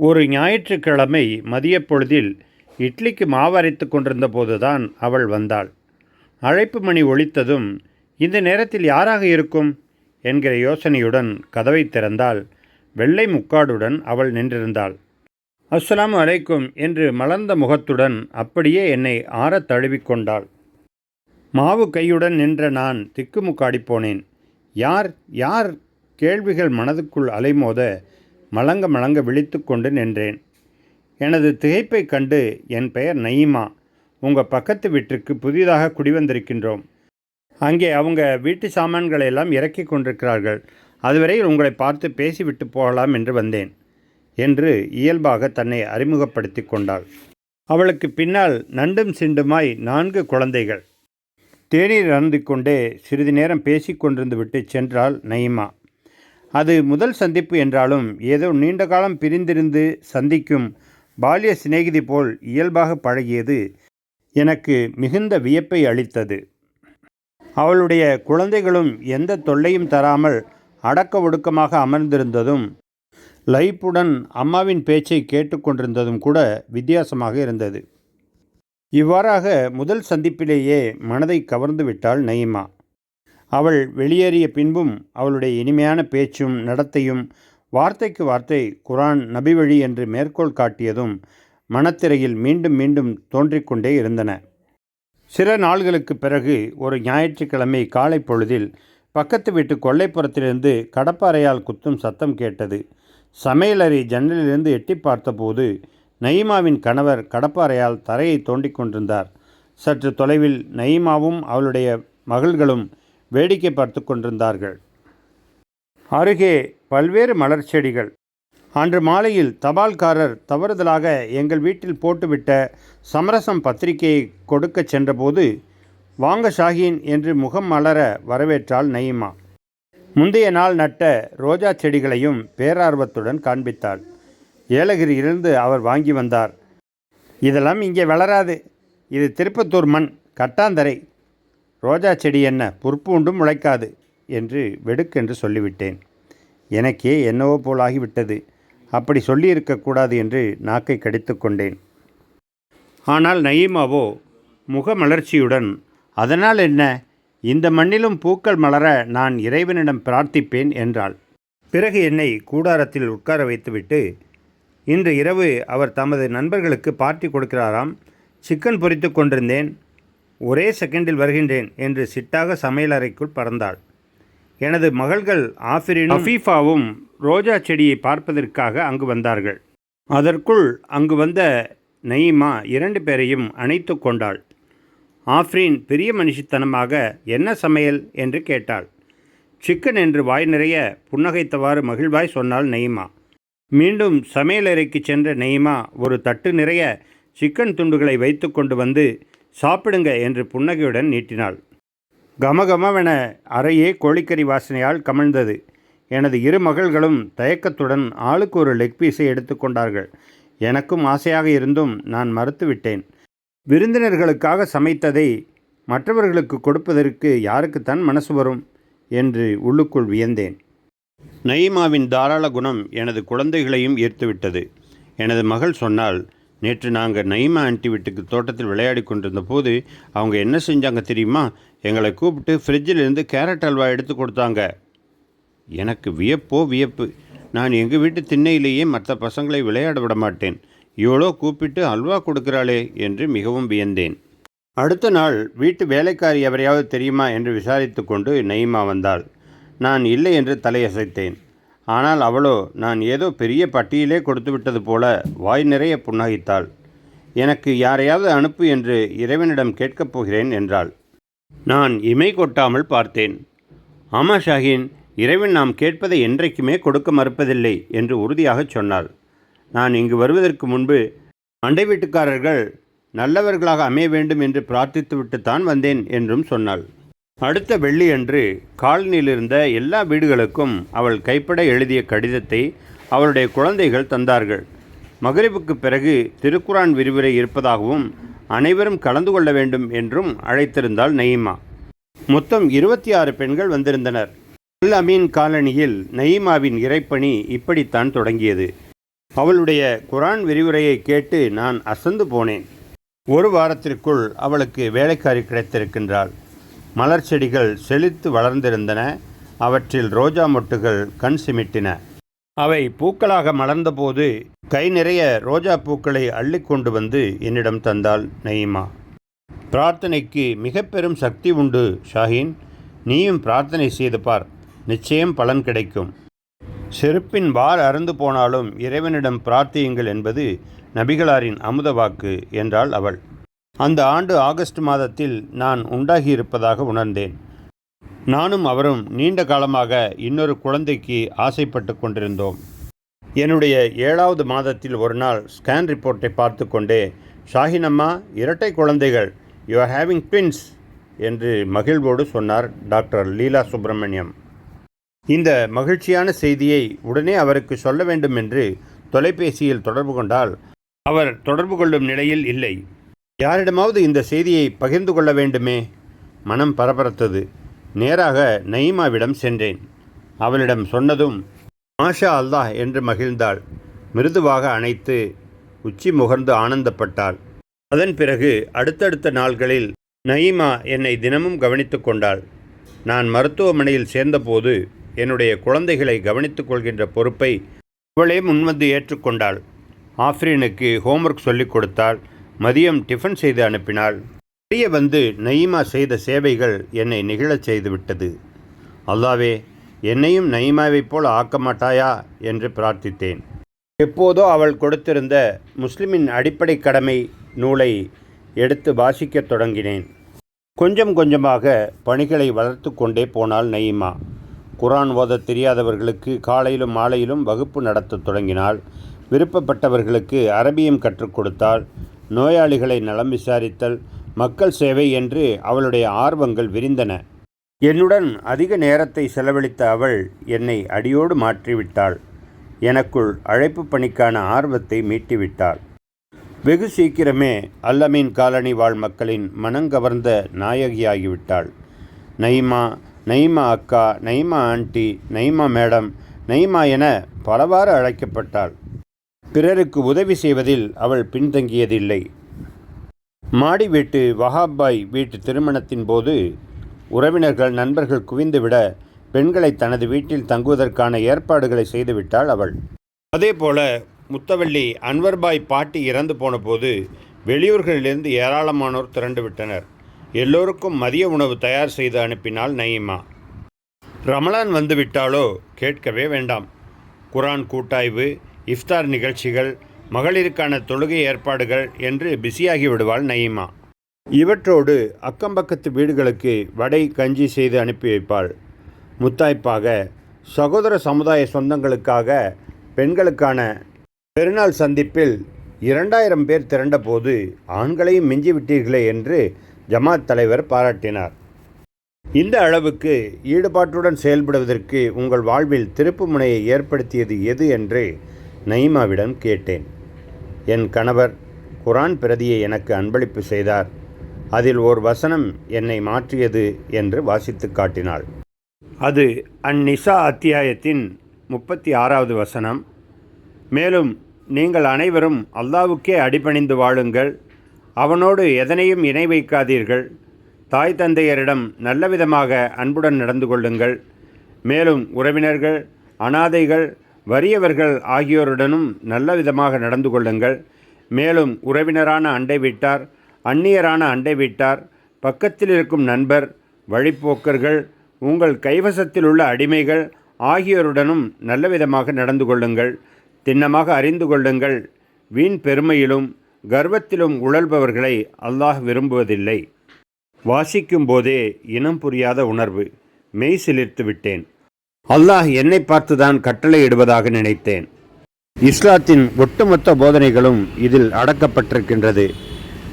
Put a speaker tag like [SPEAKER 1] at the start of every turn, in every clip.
[SPEAKER 1] ஒரு ஞாயிற்றுக்கிழமை மதிய பொழுதில் இட்லிக்கு மாவரைத்து கொண்டிருந்த போதுதான் அவள் வந்தாள். அழைப்பு மணி ஒழித்ததும் இந்த நேரத்தில் யாராக இருக்கும்? என்கிற யோசனையுடன் கதவை திறந்தால் வெள்ளை முக்காடுடன் அவள் நின்றிருந்தாள். அஸ்லாம் அலைக்கும் என்று மலர்ந்த முகத்துடன் அப்படியே என்னை ஆறத் தழுவிக்கொண்டாள் மாவு கையுடன் நின்ற நான் திக்குமுக்காடி போனேன். யார் யார்? கேள்விகள் மனதுக்குள் அலைமோத மலங்க மலங்க விழித்து கொண்டு நின்றேன். எனது திகைப்பை கண்டு என் பெயர் நயிமா. உங்கள் பக்கத்து வீட்டிற்கு புதிதாக குடிவந்திருக்கின்றோம் அங்கே அவங்க வீட்டு சாமான்களை எல்லாம் இறக்கி கொண்டிருக்கிறார்கள். அதுவரையில் உங்களை பார்த்து பேசிவிட்டு போகலாம் என்று வந்தேன் என்று இயல்பாக தன்னை அறிமுகப்படுத்தி கொண்டாள். அவளுக்கு பின்னால் நண்டும் சிண்டுமாய் நான்கு குழந்தைகள். தேநீர் நடந்து கொண்டே சிறிது நேரம் பேசிக் கொண்டிருந்து விட்டு சென்றாள் நயிமா. அது முதல் சந்திப்பு என்றாலும் ஏதோ நீண்ட காலம் பிரிந்திருந்து சந்திக்கும் பால்ய சிநேகிதி போல் இயல்பாக பழகியது எனக்கு மிகுந்த வியப்பை அளித்தது. அவளுடைய குழந்தைகளும் எந்த தொல்லையும் தராமல் அடக்க ஒடுக்கமாக அமர்ந்திருந்ததும் லைப்புடன் அம்மாவின் பேச்சை கேட்டுக்கொண்டிருந்ததும் கூட வித்தியாசமாக இருந்தது. இவ்வாறாக முதல் சந்திப்பிலேயே மனதை கவர்ந்து விட்டாள் நயிமா. அவள் வெளியேறிய பின்பும் அவளுடைய இனிமையான பேச்சும் நடத்தையும் வார்த்தைக்கு வார்த்தை குரான் நபி வழி என்று மேற்கோள் காட்டியதும் மனத்திரையில் மீண்டும் மீண்டும் தோன்றிக்கொண்டே இருந்தன. சில நாள்களுக்கு பிறகு ஒரு ஞாயிற்றுக்கிழமை காலை பொழுதில் பக்கத்து வீட்டு கொல்லைப்புறத்திலிருந்து கடப்பாறையால் குத்தும் சத்தம் கேட்டது. சமையலறை ஜன்னலிலிருந்து எட்டி பார்த்தபோது நயிமாவின் கணவர் கடப்பாறையால் தரையை தோண்டிக் கொண்டிருந்தார். சற்று தொலைவில் நயிமாவும் அவளுடைய மகள்களும் வேடிக்கை பார்த்து கொண்டிருந்தார்கள். அருகே பல்வேறு மலர் செடிகள். அன்று மாலையில் தபால்காரர் தவறுதலாக எங்கள் வீட்டில் போட்டுவிட்ட சமரசம் பத்திரிகையை கொடுக்கச் சென்றபோது வாங்க ஷாகின் என்று முகம் மலர வரவேற்றாள் நயிமா. முந்தைய நாள் நட்ட ரோஜா செடிகளையும் பேரார்வத்துடன் காண்பித்தாள். ஏலகிரியிலிருந்து அவர் வாங்கி வந்தார். இதெல்லாம் இங்கே வளராது. இது திருப்பத்தூர் மண் கட்டாந்தரை. ரோஜா செடி என்ன? பொறுப்பூண்டும் முளைக்காது என்று வெடுக்கென்று சொல்லிவிட்டேன். எனக்கே என்னவோ போலாகிவிட்டது. அப்படி சொல்லியிருக்கக்கூடாது என்று நாக்கை கடித்து கொண்டேன். ஆனால் நயீமாவோ முகமலர்ச்சியுடன் அதனால் என்ன? இந்த மண்ணிலும் பூக்கள் மலர நான் இறைவனிடம் பிரார்த்திப்பேன் என்றாள். பிறகு என்னை கூடாரத்தில் உட்கார வைத்துவிட்டு இன்று இரவு அவர் தமது நண்பர்களுக்கு பார்ட்டி கொடுக்கிறாராம். சிக்கன் பொறித்து கொண்டிருந்தேன். ஒரே செகண்டில் வருகின்றேன் என்று சிட்டாக சமையலறைக்குள் பறந்தாள். எனது மகள்கள் ஆஃபிரின் அஃபீஃபாவும் ரோஜா செடியை பார்ப்பதற்காக அங்கு வந்தார்கள். அதற்குள் அங்கு வந்த நயீமா இரண்டு பேரையும் அணைத்து கொண்டாள். ஆஃப்ரீன் பெரிய மனுஷித்தனமாக என்ன சமையல்? என்று கேட்டாள். சிக்கன் என்று வாய் நிறைய புன்னகைத்தவாறு மகிழ்வாய் சொன்னாள் நெய்மா. மீண்டும் சமையலறைக்கு சென்ற நெய்மா ஒரு தட்டு நிறைய சிக்கன் துண்டுகளை வைத்து கொண்டு வந்து சாப்பிடுங்க என்று புன்னகையுடன் நீட்டினாள். கமகமவென அறையே கோழிக்கறி வாசனையால் கமழ்ந்தது. எனது இரு மகள்களும் தயக்கத்துடன் ஆளுக்கு ஒரு லெக் பீஸை எடுத்துக்கொண்டார்கள் எனக்கும் ஆசையாக இருந்தும் நான் மறுத்துவிட்டேன் விருந்தினர்களுக்காக சமைத்ததை மற்றவர்களுக்கு கொடுப்பதற்கு யாருக்குத்தான் மனசு வரும்? என்று உள்ளுக்குள் வியந்தேன். நயிமாவின் தாராள குணம் எனது குழந்தைகளையும் ஈர்த்துவிட்டது. எனது மகள் சொன்னால் நேற்று நாங்கள் நைமா ஆண்டி வீட்டுக்கு தோட்டத்தில் விளையாடி கொண்டிருந்த போது அவங்க என்ன செஞ்சாங்க தெரியுமா? எங்களை கூப்பிட்டு ஃப்ரிட்ஜில் இருந்து கேரட் அல்வா எடுத்து கொடுத்தாங்க. எனக்கு வியப்போ வியப்பு. நான் எங்கள் வீட்டு திண்ணையிலேயே மற்ற பசங்களை விளையாட விட மாட்டேன். இவ்வளோ கூப்பிட்டு அல்வா கொடுக்கிறாளே என்று மிகவும் வியந்தேன். அடுத்த நாள் வீட்டு வேலைக்காரி எவரையாவது தெரியுமா என்று விசாரித்து கொண்டு நெய்மா வந்தாள். நான் இல்லை என்று தலையசைத்தேன். ஆனால் அவளோ நான் ஏதோ பெரிய பட்டியலே கொடுத்து விட்டது போல வாய் நிறைய புன்னகைத்தாள் எனக்கு யாரையாவது அனுப்பு என்று இறைவனிடம் கேட்கப் போகிறேன் என்றாள். நான் இமை கொட்டாமல் பார்த்தேன். ஆமா ஷாஹின் இறைவன் நாம் கேட்பதை என்றைக்குமே கொடுக்க மறுப்பதில்லை என்று உறுதியாகச் சொன்னாள். நான் இங்கு வருவதற்கு முன்பு அண்டை வீட்டுக்காரர்கள் நல்லவர்களாக அமைய வேண்டும் என்று பிரார்த்தித்துவிட்டுத்தான் வந்தேன் என்றும் சொன்னாள். அடுத்த வெள்ளியன்று காலனியிலிருந்த எல்லா வீடுகளுக்கும் அவள் கைப்பட எழுதிய கடிதத்தை அவளுடைய குழந்தைகள் தந்தார்கள். மகரிபுக்கு பிறகு திருக்குரான் விரிவுரை இருப்பதாகவும் அனைவரும் கலந்து கொள்ள வேண்டும் என்றும் அழைத்திருந்தாள் நயிமா. மொத்தம் இருபத்தி ஆறு பெண்கள் வந்திருந்தனர். அல் அமீன் காலனியில் நயிமாவின் இறைப்பணி இப்படித்தான் தொடங்கியது. அவளுடைய குரான் விரிவுரையை கேட்டு நான் அசந்து போனேன். ஒரு வாரத்திற்குள் அவளுக்கு வேலைக்காரி கிடைத்திருக்கின்றாள். மலர் செடிகள் செழித்து வளர்ந்திருந்தன. அவற்றில் ரோஜா மொட்டுகள் கண் சிமிட்டின. அவை பூக்களாக மலர்ந்தபோது கை நிறைய ரோஜா பூக்களை அள்ளி கொண்டு வந்து என்னிடம் தந்தாள் நயிமா. பிரார்த்தனைக்கு மிக பெரும் சக்தி உண்டு ஷாஹின். நீயும் பிரார்த்தனை செய்து பார். நிச்சயம் பலன் கிடைக்கும். செருப்பின் வார் அறந்து போனாலும் இறைவனிடம் பிரார்த்தியுங்கள் என்பது நபிகளாரின் அமுத வாக்கு என்றாள் அவள். அந்த ஆண்டு ஆகஸ்ட் மாதத்தில் நான் உண்டாகியிருப்பதாக உணர்ந்தேன். நானும் அவரும் நீண்ட காலமாக இன்னொரு குழந்தைக்கு ஆசைப்பட்டு கொண்டிருந்தோம். என்னுடைய ஏழாவது மாதத்தில் ஒரு நாள் ஸ்கேன் ரிப்போர்ட்டை பார்த்து கொண்டே ஷாஹினம்மா இரட்டை குழந்தைகள் யூ ஆர் ஹேவிங் ட்வின்ஸ் என்று மகிழ்வோடு சொன்னார் டாக்டர் லீலா சுப்பிரமணியம் இந்த மகிழ்ச்சியான செய்தியை உடனே அவருக்கு சொல்ல வேண்டும் என்று தொலைபேசியில் தொடர்பு கொண்டால் அவர் தொடர்பு கொள்ளும் நிலையில் இல்லை. யாரிடமாவது இந்த செய்தியை பகிர்ந்து கொள்ள வேண்டுமே? மனம் பரபரத்தது. நேராக நயிமாவிடம் சென்றேன். அவளிடம் சொன்னதும் மாஷா அல்லாஹ் என்று மகிழ்ந்தாள். மிருதுவாக அணைத்து உச்சி முகர்ந்து ஆனந்தப்பட்டாள். அதன் பிறகு அடுத்தடுத்த நாள்களில் நயிமா என்னை தினமும் கவனித்து கொண்டாள். நான் மருத்துவமனையில் சேர்ந்தபோது என்னுடைய குழந்தைகளை கவனித்துக் கொள்கின்ற பொறுப்பை அவளே முன்வந்து ஏற்றுக்கொண்டாள். ஆஃப்ரீனுக்கு ஹோம்ஒர்க் சொல்லிக் கொடுத்தாள். மதியம் டிஃபன் செய்து அனுப்பினாள். வெளியே வந்து நயிமா செய்த சேவைகள் என்னை நிகழச் செய்துவிட்டது. அல்லாவே என்னையும் நயிமாவைப் போல ஆக்க மாட்டாயா என்று பிரார்த்தித்தேன். எப்போதோ அவள் கொடுத்திருந்த முஸ்லிமின் அடிப்படை கடமை நூலை எடுத்து வாசிக்கத் தொடங்கினேன். கொஞ்சம் கொஞ்சமாக பணிகளை வளர்த்து கொண்டே போனாள் நயிமா. குரான் ஓதத் தெரியாதவர்களுக்கு காலையிலும் மாலையிலும் வகுப்பு நடத்தத் தொடங்கினாள். விருப்பப்பட்டவர்களுக்கு அரபியும் கற்றுக் கொடுத்தாள். நோயாளிகளை நலம் விசாரித்தல் மக்கள் சேவை என்று அவளுடைய ஆர்வங்கள் விரிந்தன. என்னுடன் அதிக நேரத்தை செலவழித்த அவள் என்னை அடியோடு மாற்றிவிட்டாள். எனக்குள் அழைப்பு பணிக்கான ஆர்வத்தை மீட்டிவிட்டாள். வெகு சீக்கிரமே அல்லமீன் காலனி வாழ் மக்களின் மனங்கவர்ந்த நாயகியாகிவிட்டாள். நைமா நைமா அக்கா நைமா ஆண்டி நைமா மேடம் நைமா என பலவாறு அழைக்கப்பட்டாள். பிறருக்கு உதவி செய்வதில் அவள் பின்தங்கியதில்லை. மாடி வீட்டு வஹாபாய் வீட்டு திருமணத்தின் போது உறவினர்கள் நண்பர்கள் குவிந்துவிட பெண்களை தனது வீட்டில் தங்குவதற்கான ஏற்பாடுகளை செய்துவிட்டாள் அவள். அதேபோல முத்தவள்ளி அன்வர்பாய் பாட்டி இறந்து போன போது வெளியூர்களிலிருந்து ஏராளமானோர் திரண்டு விட்டனர் எல்லோருக்கும் மதிய உணவு தயார் செய்து அனுப்பினாள் நயிமா. ரமலான் வந்துவிட்டாலோ கேட்கவே வேண்டாம். குரான் கூட்டாய்வு இஃப்தார் நிகழ்ச்சிகள் மகளிருக்கான தொழுகை ஏற்பாடுகள் என்று பிஸியாகி விடுவாள் நயிமா. இவற்றோடு அக்கம்பக்கத்து வீடுகளுக்கு வடை கஞ்சி செய்து அனுப்பி வைப்பாள். முத்தாய்ப்பாக சகோதர சமுதாய சொந்தங்களுக்காக பெண்களுக்கான பெருநாள் சந்திப்பில் இரண்டாயிரம் பேர் திரண்டபோது ஆண்களையும் மிஞ்சிவிட்டீர்களே என்று ஜமாத் தலைவர் பாராட்டினார். இந்த அளவுக்கு ஈடுபாட்டுடன் செயல்படுவதற்கு உங்கள் வாழ்வில் திருப்பு முனையை ஏற்படுத்தியது எது என்று நைமாவிடம் கேட்டேன் என் கணவர் குரான் பிரதியை எனக்கு அன்பளிப்பு செய்தார். அதில் ஓர் வசனம் என்னை மாற்றியது என்று வாசித்து காட்டினாள். அது அந்நிசா அத்தியாயத்தின் முப்பத்தி ஆறாவது வசனம். மேலும் நீங்கள் அனைவரும் அல்லாவுக்கே அடிபணிந்து வாழுங்கள். அவனோடு எதனையும் இணை வைக்காதீர்கள். தாய் தந்தையரிடம் நல்லவிதமாக அன்புடன் நடந்து கொள்ளுங்கள். மேலும் உறவினர்கள் அனாதைகள் வறியவர்கள் ஆகியோருடனும் நல்ல விதமாக நடந்து கொள்ளுங்கள். மேலும் உறவினரான அண்டை வீட்டார் அந்நியரான அண்டை வீட்டார் பக்கத்தில் இருக்கும் நண்பர் வழிப்போக்கர்கள் உங்கள் கைவசத்தில் உள்ள அடிமைகள் ஆகியோருடனும் நல்ல விதமாக நடந்து கொள்ளுங்கள். திண்ணமாக அறிந்து கொள்ளுங்கள். வீண் பெருமையிலும் கர்வத்திலும் உழல்பவர்களை அல்லாஹ் விரும்புவதில்லை. வாசிக்கும் போதே இனம் புரியாத உணர்வு. மெய் சிலிர்த்து விட்டேன். அல்லாஹ் என்னை பார்த்துதான் கட்டளையிடுவதாக நினைத்தேன். இஸ்லாத்தின் ஒட்டுமொத்த போதனைகளும் இதில் அடக்கப்பட்டிருக்கின்றது.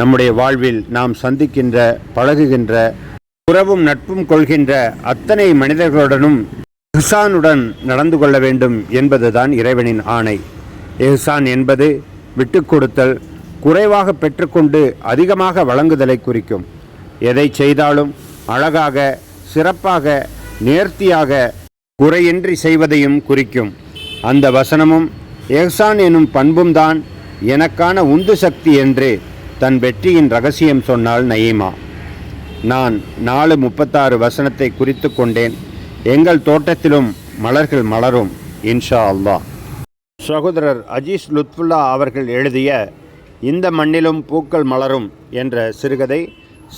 [SPEAKER 1] நம்முடைய வாழ்வில் நாம் சந்திக்கின்ற பழகுகின்ற உறவும் நட்பும் கொள்கின்ற அத்தனை மனிதர்களுடனும் எஹ்சானுடன் நடந்து கொள்ள வேண்டும் என்பதுதான் இறைவனின் ஆணை. எஹ்சான் என்பது விட்டு கொடுத்தல் குறைவாக பெற்றுக்கொண்டு அதிகமாக வழங்குதலை குறிக்கும். எதை செய்தாலும் அழகாக சிறப்பாக நேர்த்தியாக குறையின்றி செய்வதையும் குறிக்கும். அந்த வசனமும் எஹ்சான் எனும் பண்பும்தான் எனக்கான உந்து சக்தி என்று தன் வெற்றியின் ரகசியம் சொன்னாள் நயீமா. நான் நாலு முப்பத்தாறு வசனத்தை குறித்து கொண்டேன். எங்கள் தோட்டத்திலும் மலர்கள் மலரும் இன்ஷா அல்லா சகோதரர் அஜீஸ் லுத்ஃபுல்லா அவர்கள் எழுதிய இந்த மண்ணிலும் பூக்கள் மலரும் என்ற சிறுகதை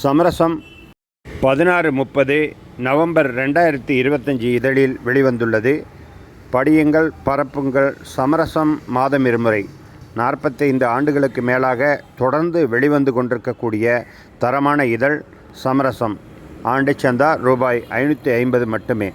[SPEAKER 1] சமரசம் பதினாறு முப்பது நவம்பர் ரெண்டாயிரத்தி இருபத்தஞ்சி இதழில் வெளிவந்துள்ளது. படியுங்கள் பரப்புங்கள் சமரசம் மாதம் இருமுறை. நாற்பத்தைந்து ஆண்டுகளுக்கு மேலாக தொடர்ந்து வெளிவந்து கொண்டிருக்கக்கூடிய தரமான இதழ் சமரசம். ஆண்டு சந்தா ரூபாய் ஐநூற்றி ஐம்பது மட்டுமே.